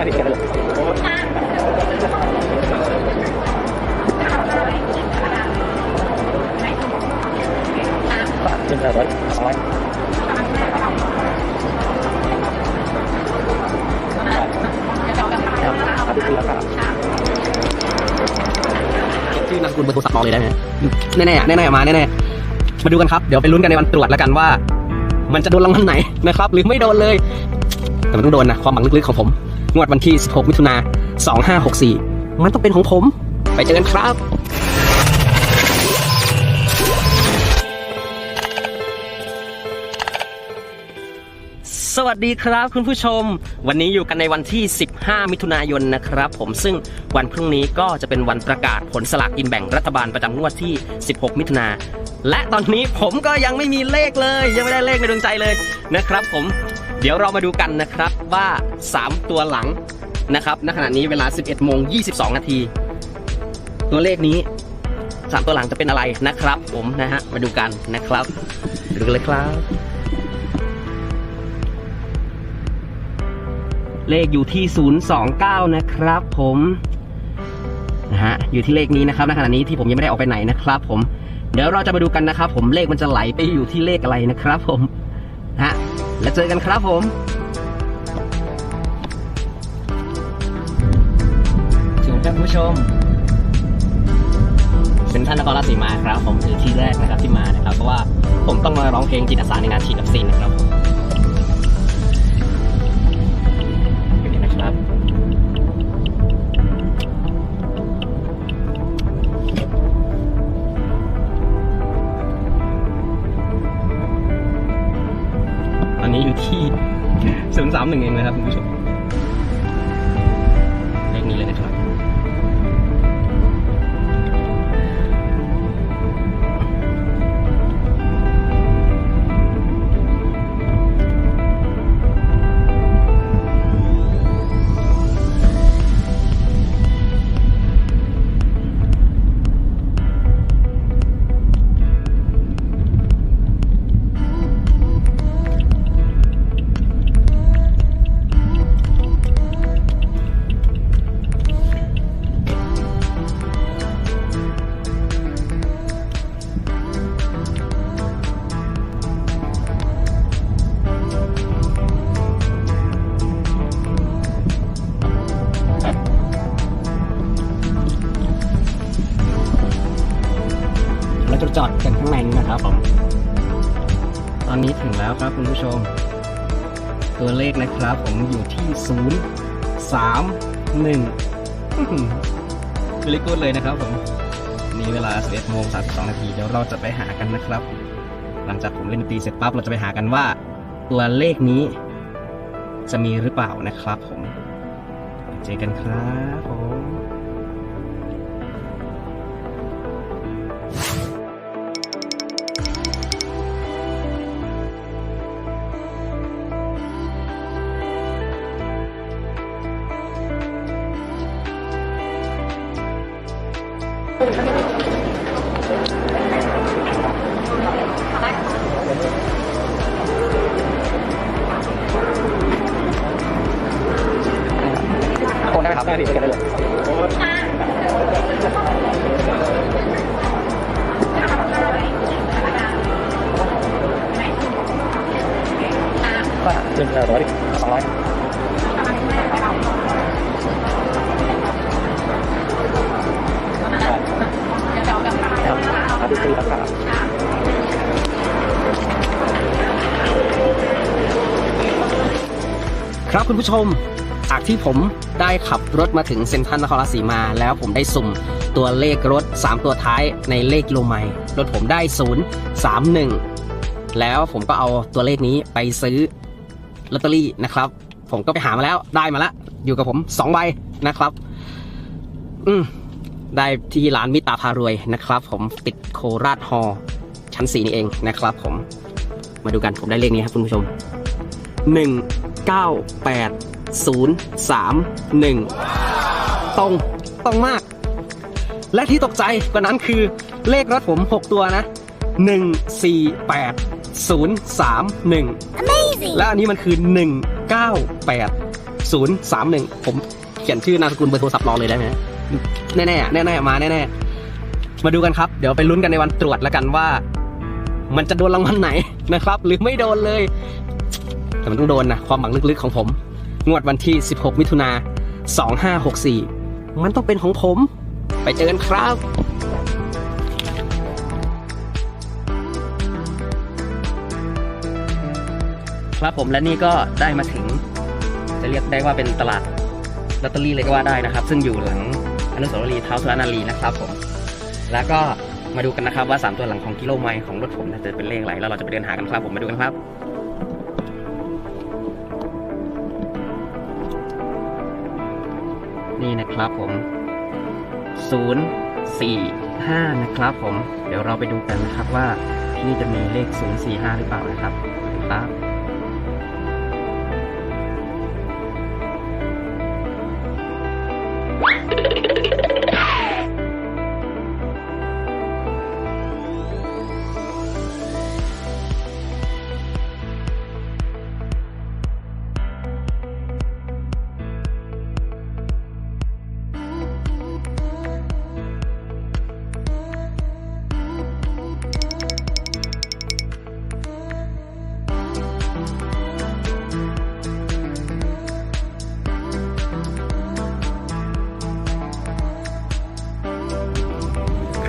สนิทกันเลยจินตนาการร้อยชื่อนามสกุลเบอร์โทรศัพท์มองเลยได้ไหมแน่ๆแน่ๆมาแน่ๆมาดูกันครับ เดี๋ยวไปลุ้นกันในวันตรวจแล้วกันว่า มันจะโดนรางวัลไหนนะครับ หรือไม่โดนเลย แต่มันต้องโดนนะ ความหวังลึกๆของผม งวดวันที่ 16 มิถุนา2564 มันต้องเป็นของผม ไปเจอกันครับสวัสดีครับคุณผู้ชม วันนี้อยู่กันในวันที่ 15 มิถุนายนนะครับ ผมซึ่งวันพรุ่งนี้ก็จะเป็นวันประกาศผลสลากกินแบ่งรัฐบาลประจำงวดที่ 16 มิถุนาและตอนนี้ผมก็ยังไม่มีเลขเลย ยังไม่ได้เลขในดวงใจเลยนะครับ ผมเดี๋ยวเรามาดูกันนะครับ ว่า 3 ตัวหลังนะครับณขณะนี้เวลา 11โมง22 นาที ตัวเลขนี้ 3 ตัวหลังจะเป็นอะไรนะครับ ผมนะฮะมาดูกันนะครับดูกันเลยครับ เลขอยู่ที่ 029 นะครับผมนะฮะอยู่ที่เลขนี้นะครับณขณะนี้ที่ผมยังไม่ได้ออกไปไหนนะครับ ผมเดี๋ยวเราจะมาดูกันนะครับ ผมเลขมันจะไหลไปอยู่ที่เลขอะไรนะครับ ผมนะฮะแล้วเจอกันครับผม ถึงครับคุณผู้ชมเป็นท่านนครราชสีมาครับ ผมถือที่แรกนะครับที่มานะครับ เพราะว่าผมต้องมาร้องเพลงจิตอาสาในงานฉีดวัคซีนนะครับผมเป็นยังไงนะครับตอนนี้อยู่ที่ศูนย์สามหนึ่งเองนะครับคุณผู้ชมเลขนี้เลยนะครับ จะจอดกันข้างในนี้นะครับผมตอนนี้ถึงแล้วครับคุณผู้ชม ตัวเลขนะครับ ผมอยู่ที่ศูนย์สามหนึ่งเลขกูดเลยนะครับผมนี่เวลา 11โมง32นาทีเดี๋ยวเราจะไปหากันนะครับ หลังจากผมเล่นดนตรีเสร็จปั๊บเราจะไปหากันว่า ตัวเลขนี้จะมีหรือเปล่านะครับผม เจอกันครับผม โอนได้ไหมครับได้ดิกันได้เลยก็หนึ่งร้อยสองร้อยครับดูแล้วครับครับคุณผู้ชม จากที่ผมได้ขับรถมาถึงเซ็นทรัลนครราชสีมา แล้วผมได้สุ่มตัวเลขรถ 3 ตัวท้ายในเลขโลไมล์รถผมได้ 0 3 1 แล้วผมก็เอาตัวเลขนี้ไปซื้อลอตเตอรี่นะครับ ผมก็ไปหามาแล้วได้มาแล้วอยู่กับผม 2 ใบนะครับ อืมได้ที่ร้านมิตราพารวยนะครับ ผมติดโคราชฮอลล์ชั้น4นี่เองนะครับ ผมมาดูกันผมได้เลขนี้ครับคุณผู้ชมหนึ่ง เก้าแปดศูนย์สามหนึ่งตรงตรงมาก และที่ตกใจกว่านั้นคือเลขรถผม 6 ตัวนะหนึ่งสี่แปดศูนย์สามหนึ่งและอันนี้มันคือหนึ่งเก้าแปดศูนย์สามหนึ่งผมเขียนชื่อนามสกุลเบอร์โทรศัพท์รอเลยได้ไหมแน่ๆอะแน่ๆมาแน่ๆมาดูกันครับ เดี๋ยวไปลุ้นกันในวันตรวจแล้วกันว่า มันจะโดนรางวัลไหนนะครับ หรือไม่โดนเลย แต่มันต้องโดนนะความหวังลึกๆของผม งวดวันที่ 16 มิถุนา2564 มันต้องเป็นของผม ไปเจอกันครับครับผมและนี่ก็ได้มาถึง จะเรียกได้ว่าเป็นตลาดลอตเตอรี่เลยก็ว่าได้นะครับ ซึ่งอยู่หลังอนุสาวรีย์เท้าสุรนารีนะครับผม แล้วก็มาดูกันนะครับว่า 3 ตัวหลังของกิโลไมล์ของรถผมจะเป็นเลขอะไรแล้วเราจะไปเดินหากันครับผมมาดูกันครับ นะครับผม 045 นะครับผม เดี๋ยวเราไปดูกันนะครับว่าที่นี่จะมีเลข 045 หรือเปล่านะครับครับ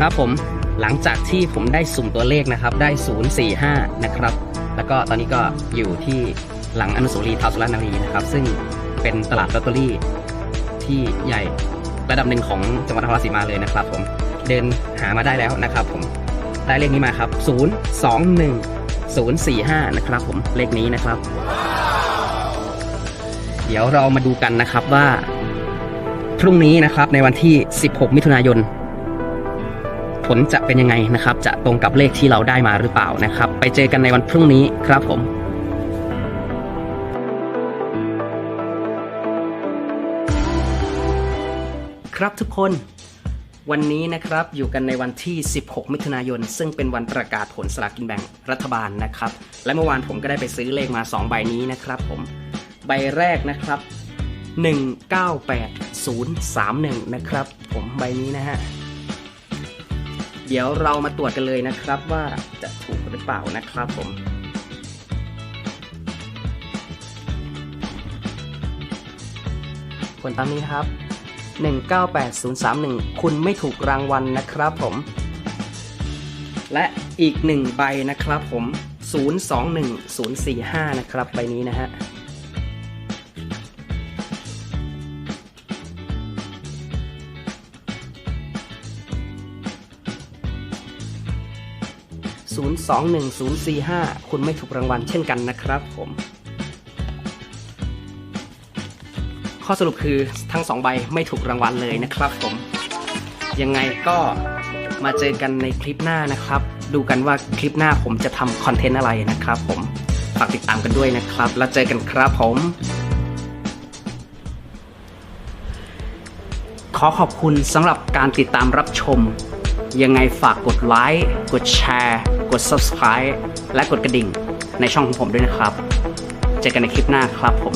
ครับผมหลังจากที่ผมได้สุ่มตัวเลขนะครับ ได้ 045 นะครับ แล้วก็ตอนนี้ก็อยู่ที่หลังอนุสาวรีย์ท้าวสุรนารีนะครับ ซึ่งเป็นตลาดลอตเตอรี่ที่ใหญ่ระดับหนึ่งของจังหวัดนครราชสีมาเลยนะครับ ผมเดินหามาได้แล้วนะครับ ผมได้เลขนี้มาครับ 021 045 นะครับผมเลขนี้นะครับ เดี๋ยวเรามาดูกันนะครับว่าพรุ่งนี้นะครับในวันที่ 16 มิถุนายน ลจะเป็นยังไงนะครับ จะตรงกับเลขที่เราได้มาหรือเปล่านะครับ ไปเจอกันในวันพรุ่งนี้ครับผมครับทุกคนวันนี้นะครับอยู่กันในวันที่ 16 มิถุนายน ซึ่งเป็นวันประกาศผลสลากกินแบ่งรัฐบาลนะครับ และเมื่อวานผมก็ได้ไปซื้อเลขมา 2 ใบนี้นะครับผมใบแรกนะครับ 198031 นะครับ ผมใบนี้นะฮะ เดี๋ยวเรามาตรวจกันเลยนะครับว่าจะถูกหรือเปล่านะครับผมผลตามนี้ครับ 198031 คุณไม่ถูกรางวัลนะครับผม และอีกหนึ่งใบนะครับผม 021045 นะครับใบนี้นะฮะ 021045 คุณไม่ถูกรางวัลเช่นกันนะครับผม ข้อสรุปคือทั้งสองใบไม่ถูกรางวัลเลยนะครับผม ยังไงก็มาเจอกันในคลิปหน้านะครับ ดูกันว่าคลิปหน้าผมจะทำคอนเทนต์อะไรนะครับผม ฝากติดตามกันด้วยนะครับ แล้วเจอกันครับผมขอขอบคุณสำหรับการติดตามรับชม ยังไงฝากกดไลค์ กดแชร์ กด Subscribe และกดกระดิ่งในช่องของผมด้วยนะครับ เจอกันในคลิปหน้าครับผม